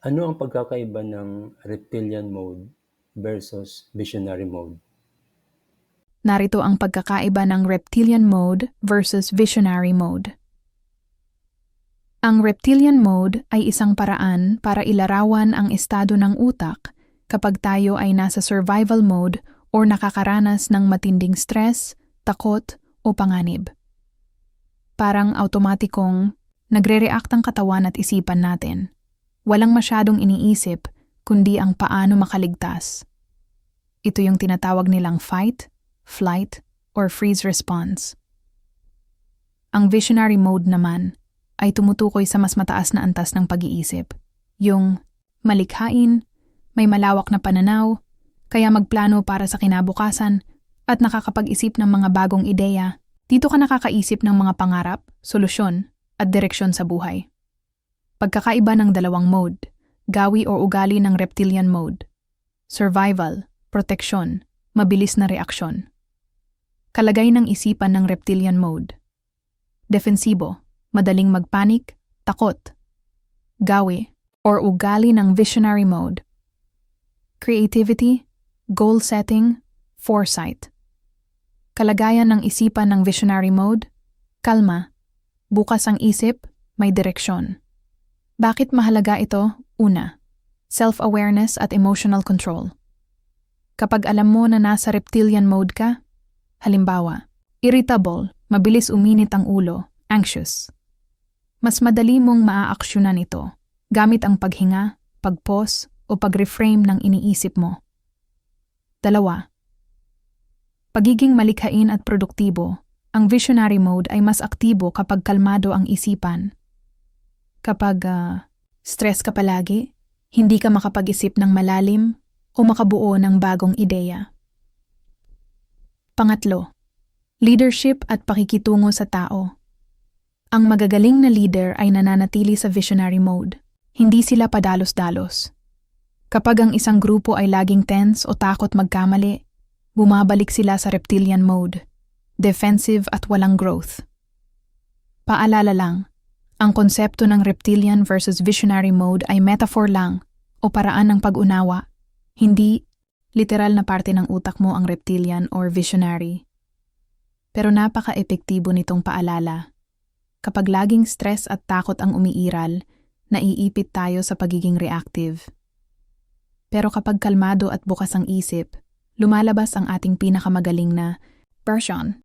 Ano ang pagkakaiba ng reptilian mode versus visionary mode? Narito ang pagkakaiba ng reptilian mode versus visionary mode. Ang reptilian mode ay isang paraan para ilarawan ang estado ng utak kapag tayo ay nasa survival mode or nakakaranas ng matinding stress, takot o panganib. Parang automatikong nagre-react ang katawan at isipan natin. Walang masyadong iniisip kundi ang paano makaligtas. Ito yung tinatawag nilang fight, flight, or freeze response. Ang visionary mode naman ay tumutukoy sa mas mataas na antas ng pag-iisip. Yung malikhain, may malawak na pananaw, kaya magplano para sa kinabukasan at nakakapag-isip ng mga bagong ideya. Dito ka nakakaisip ng mga pangarap, solusyon, at direksyon sa buhay. Pagkakaiba ng dalawang mode, gawi o ugali ng reptilian mode. Survival, proteksyon, mabilis na reaksyon. Kalagay ng isipan ng reptilian mode. Defensibo, madaling magpanik, takot. Gawi or ugali ng visionary mode. Creativity, goal setting, foresight. Kalagayan ng isipan ng visionary mode, kalma, bukas ang isip, may direksyon. Bakit mahalaga ito? Una, self-awareness at emotional control. Kapag alam mo na nasa reptilian mode ka, halimbawa, irritable, mabilis uminit ang ulo, anxious. Mas madali mong maaaksyonan ito gamit ang paghinga, pag-pause, o pag-reframe ng iniisip mo. Dalawa, pagiging malikhain at produktibo. Ang visionary mode ay mas aktibo kapag kalmado ang isipan. Kapag ah, stress ka palagi, hindi ka makapag-isip ng malalim o makabuo ng bagong ideya. Pangatlo, leadership at pakikitungo sa tao. Ang magagaling na leader ay nananatili sa visionary mode. Hindi sila padalos-dalos. Kapag ang isang grupo ay laging tense o takot magkamali, bumabalik sila sa reptilian mode, defensive at walang growth. Paalala lang, ang konsepto ng reptilian versus visionary mode ay metaphor lang o paraan ng pag-unawa, hindi literal na parte ng utak mo ang reptilian or visionary. Pero napaka-epektibo nitong paalala. Kapag laging stress at takot ang umiiral, naiipit tayo sa pagiging reactive. Pero kapag kalmado at bukas ang isip, lumalabas ang ating pinakamagaling na version.